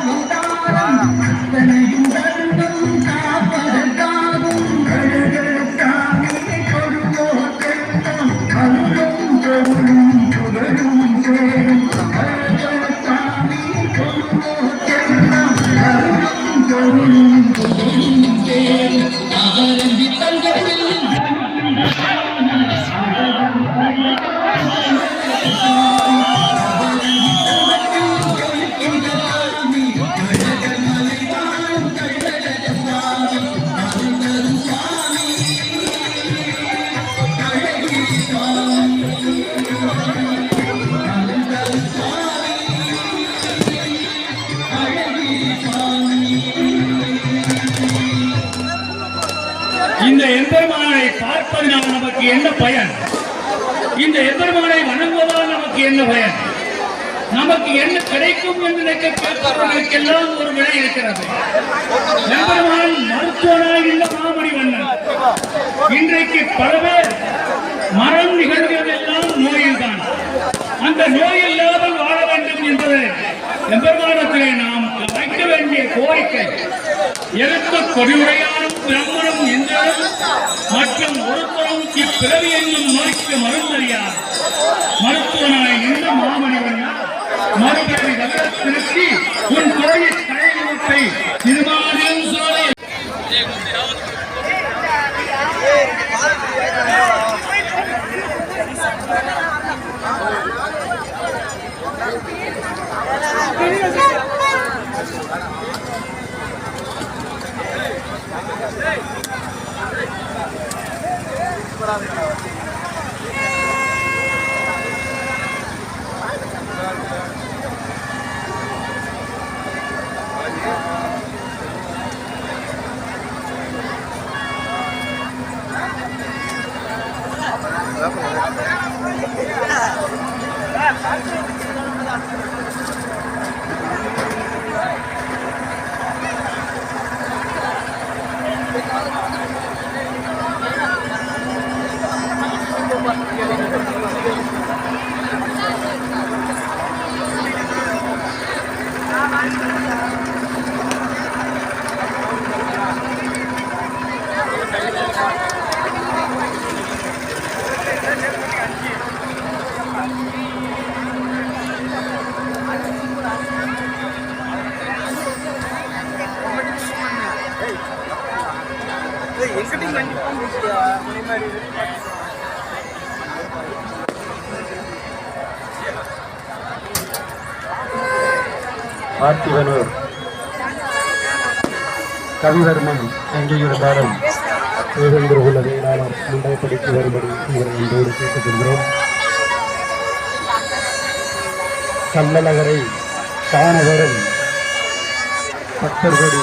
Vamos, பயன். இந்த எதிர்மகளை வணங்குவதால் நமக்கு என்ன பயன்? நமக்கு என்ன கிடைக்கும் என்று நினைக்க ஒரு விலை இருக்கிறது. எம்பெருமான் மருத்துவனாய் இந்த மாமணி மன்னன். இன்றைக்கு பல பேர் மரம் நிகழ்கிறதெல்லாம் நோயில்தான். அந்த நோய் இல்லாமல் வாழ வேண்டும் என்பது எம்பெருமானத்திலே நாம் வைக்க வேண்டிய கோரிக்கை. எழுத்த கொடியுடையாரும் பிரம்மனும் இந்திரனும் இந்த மாமனிதன் மறுபிறவி தவிர உன் கோயில் தலைமுகத்தை திருமாலியும் சோலை பார்த்திபனூர் கவிவர்மன் எங்கேயிருந்தாலும் சுதந்திரகுல வேளாளர் மண்டபப்படிக்கு வரும்படி உங்களை அன்போடு கேட்டுக்கொள்கிறோம். கள்ளநகரை காணவரும் வரும் பக்தர்களி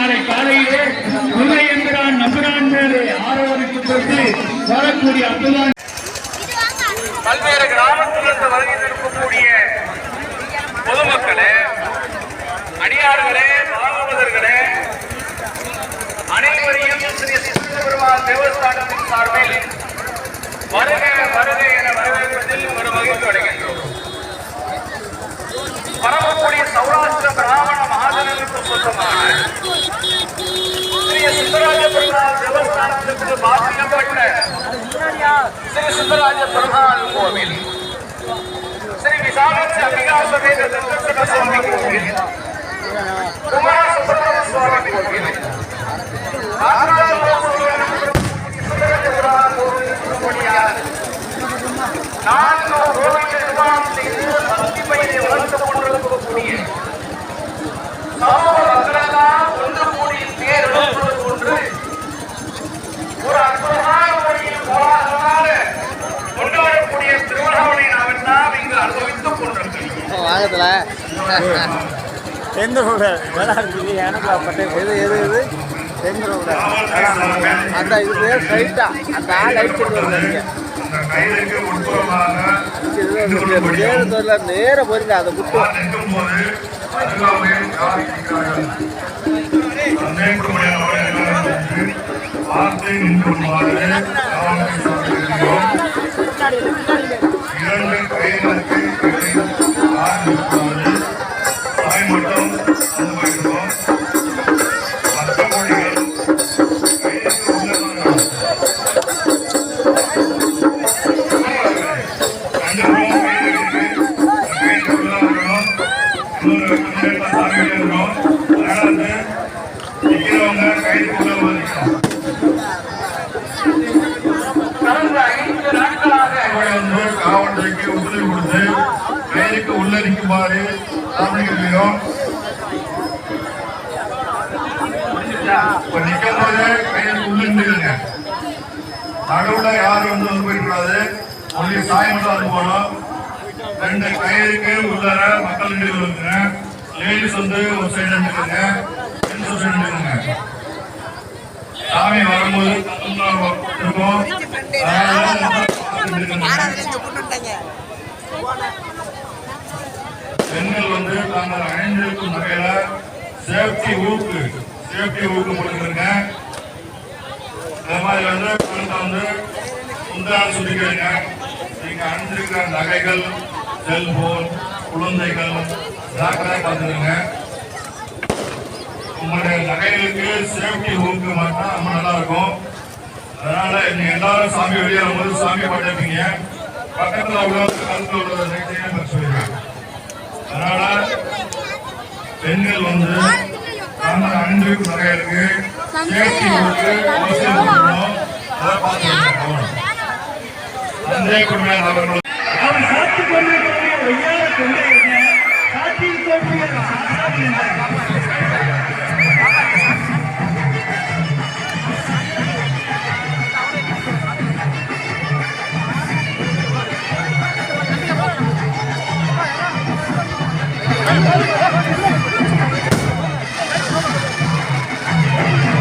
நாளை காலையிலே துணை என்கிறான் நம்புகிறான் மேலே ஆரவருக்கு பெற்று வரக்கூடிய அற்புதம் பல்வேறு கிராமத்திலிருந்து வருகை இருக்கக்கூடிய பொதுமக்களே அடியார்களே பாகவதர்களே அனைவரையும் ஸ்ரீ சித்த பெருமாள் தேவஸ்தானத்தின் சார்பில் வருக வருக என வரவேற்பதில் ஒரு மகிழ்ச்சி அடைகின்றோம். பரவக்கூடிய சௌராஷ்டிர பிராமண மகாஜனங்களுக்கு சொந்தமாக பாதிக்கப்பட்ட ஸ்ரீ சுந்தராஜ பெருமாள் கோவில் ஸ்ரீ விசாலாட்சி அம்பிகாசுரேந்திர தத்தசக சுவாமி கோவில் குமார சுப்பிரமணிய சுவாமி கோவில் நான்கு கோவில் நிர்மாணம் செய்து பக்தி பயிரை வளர்த்துக் கொண்டிருக்கக்கூடிய சமூக மக்களெல்லாம் வாங்கத்துல எந்த ரோடு எனக்கு எது எது எது? எந்த ரோடு அந்த இது பேர் ஸ்ட்ரைட்டா அந்த ஆள் லைட் நேர நேர போயிருங்க அதை நிற்கும்போது கைதுக்கு உள்ள நிற்குமாறு இப்ப நிக்கும் போது கைதுக்கு உள்ள நடுவுல யாரும் வந்து வந்து போயிடக்கூடாது. ஒன்லி சாய் மட்டும் வந்து ரெண்டு கயிறுக்கு உள்ளார மக்கள் நின்று லேடிஸ் வந்து ஒரு சைடு நின்றுங்க ஜென்ஸ் ஒரு சைடு சாமி வரும்போது இருக்கும் பெண்கள் வந்து தாங்கள் அணிந்திருக்கும் வகையில சேஃப்டி ஊக்கு சேஃப்டி ஊக்கு கொடுத்துருங்க அது மாதிரி வந்து குழந்தை வந்து உண்டான சொல்லிக்கிறீங்க நீங்க அணிந்திருக்கிற நகைகள் செல்போன் குழந்தைகள் ஜாக்கிரதை பார்த்துருங்க உங்களுடைய நகைகளுக்கு சேஃப்டி ஊக்கு மட்டும் ரொம்ப நல்லா இருக்கும் அதனால நீங்க எல்லாரும் சாமி வெளியே வரும்போது சாமி பாட்டிருப்பீங்க பக்கத்துல உள்ள கருத்துல உள்ள நகைத்தையும் அதனால பெண்கள் வந்து நாங்கள் அணிந்திருக்கும் நகைகளுக்கு சேஃப்டி ஊக்கு அவசியம் கொடுக்கணும். அதை பார்த்துக்கணும் தந்தை குடும்பம் அவர்கள் அவன் சாத்திக் கொண்டிருக்கக்கூடிய ஒய்யார கொண்டே சாத்தியில்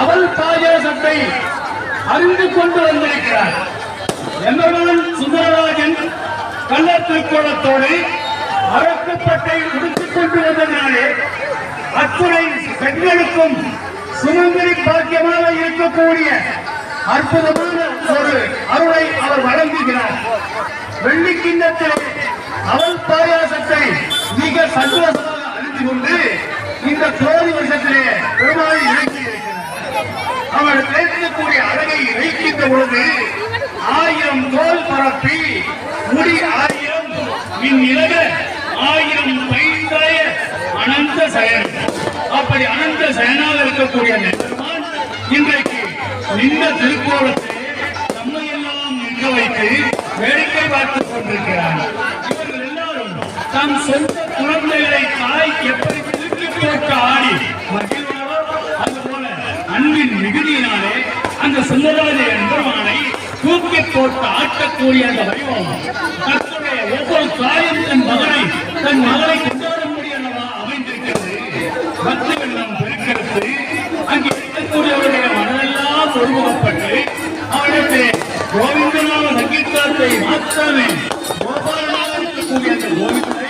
அவள் பாயாசத்தை அறிந்து கொண்டு வந்திருக்கிறார். எம்பெருமான் சுந்தரராஜன் கள்ளர் கோலத்தோடு அறக்கப்பட்டை உடுத்திக் கொண்டு வந்ததினாலே அத்துணை பெண்களுக்கும் சுமந்திரி பாக்கியமாக இருக்கக்கூடிய அற்புதமான ஒரு அருளை அவர் வழங்குகிறார். வெள்ளி கிண்ணத்திலே அவள் பாயாசத்தை மிக சந்தோஷமாக அறிந்து கொண்டு இந்த கோடி வருஷத்திலே பெருமாள் இறக்கி இருக்கிறார் அவர் பேசக்கூடிய அழகை வைக்கின்ற பொழுது ஆயிரம் தோல் பரப்பி முடி ஆயிரம் இந்நிலக ஆயிரம் பைந்தாய அனந்த சயன் அப்படி அனந்த சயனாக இருக்கக்கூடிய பெருமான் இன்றைக்கு நின்ற திருக்கோலத்தை நம்மையெல்லாம் நிற்க வைத்து வேடிக்கை பார்த்துக் கொண்டிருக்கிறார். இவர்கள் எல்லாரும் தம் சொந்த குழந்தைகளை தாய் எப்படி திருப்பி போட்டு ஆடி மகிழ் அன்பின் மிகுதியினாலே அந்த சுந்தரராஜ எம்பெருமானை தூக்கி போட்டு ஆட்டக்கூடிய அந்த வடிவம். தன்னுடைய ஒவ்வொரு தாயும் தன் மகனை தன் மகளை கொண்டு வர கொண்டாடும்படியானவா அமைந்திருக்கிறது. பக்தி வெள்ளம் பெருக்கிறது. அங்கே இருக்கக்கூடியவருடைய மனதெல்லாம் ஒருமுகப்பட்டு அவரிடத்திலே கோவிந்தநாம சங்கீதத்தை மாத்திரமே கோபாலனாக இருக்கக்கூடிய அந்த கோவிந்தனை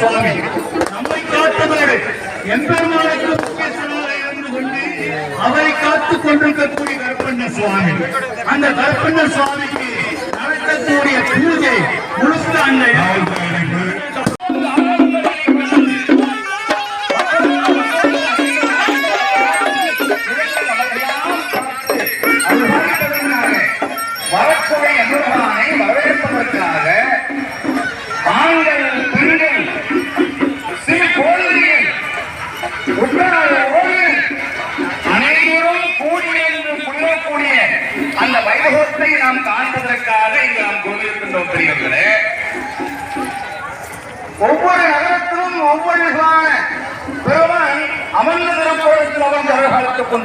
சுவாமி நம்மை காத்ததோடு எம்பெருமானுக்கு முக்கியஸ்தனாக இருந்து கொண்டு அவரை காத்துக் கொண்டிருக்கக்கூடிய கற்பண்ண சுவாமி. அந்த கற்பண்ண சுவாமிக்கு நடத்தக்கூடிய பூஜை முழுக்க அந்த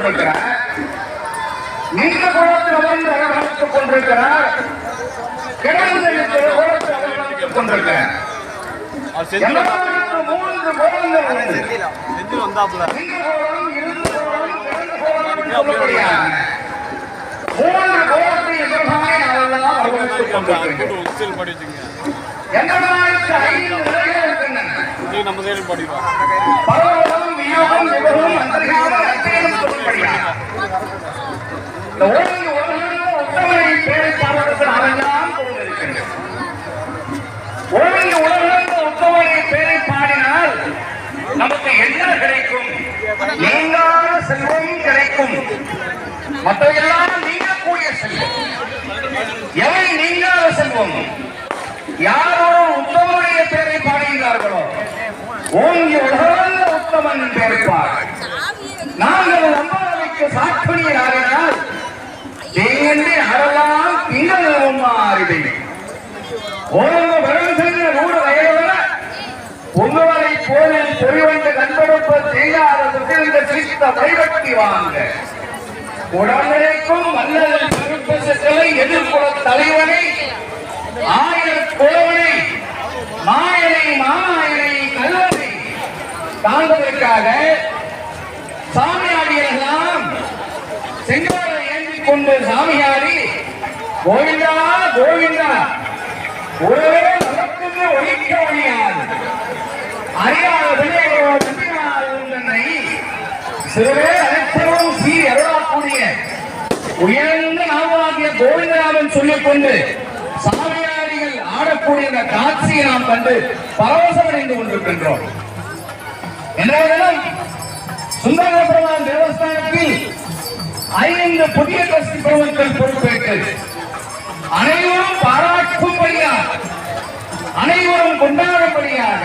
கொண்டிருக்கிறார். நின்ற கோலத்தில் அமர்ந்து அழகாத்துக் கொண்டிருக்கிறார். கிடந்த கோலத்தில் அழகாத்துக் கொண்டிருக்கிறார். மூன்று கோலங்கள். செஞ்சு வந்தாப்புல. மூன்று கோலத்தை நம்ம பரவலம் வியோகம் அனைத்தையும் இந்த ஓய்வு உலகில் பேரை உலகில் பேரை பாடினால் நமக்கு என்ன கிடைக்கும் செல்வம் கிடைக்கும் மற்றவையெல்லாம் நீங்கக்கூடிய செல்வம் எவை நீங்காத செல்வம் யாரோ உத்தமனுடைய பெயரை பாடுகிறார்களோ ஓங்கி உலகளந்த உத்தமன் நாங்கள் நம்பாதவைக்கு சாட்பணியில் ஆகினால் அறலாம் திங்கள் மாறிவை ஓரங்க வரும் சென்ற நூறு வயதுல உங்களை போலில் பொறிவண்டு கண்படுப்ப செய்யாத சுற்றிருந்த சித்த வழிபட்டி வாங்க. உடனடிக்கும் தலைவனை கோவனை மாயனை மாமாயனை கல்வனை தாழ்வதற்காக சாமியாடியெல்லாம் செங்கோலை ஏந்தி கொண்டு சாமியாரி கோவிந்தா கோவிந்தா ஒரே நடக்குது ஒழிக்க ஒழியாது அறியாத விளையாட சிறுவே அனைத்தரும் சீர் அருளாக்கூடிய உயர்ந்த நாமாகிய கோவிந்தராமன் சொல்லிக் கொண்டு சாமியாரிகள் ஆடக்கூடிய இந்த காட்சியை நாம் கண்டு பரவசமடைந்து கொண்டிருக்கின்றோம். என்ன சுந்தரபெருமான் தேவஸ்தானத்தில் ஐந்து புதிய கட்சி பிரமுகர்கள் பொறுப்பேற்று அனைவரும் பாராட்டும்படியார் அனைவரும் கொண்டாடும்படியாக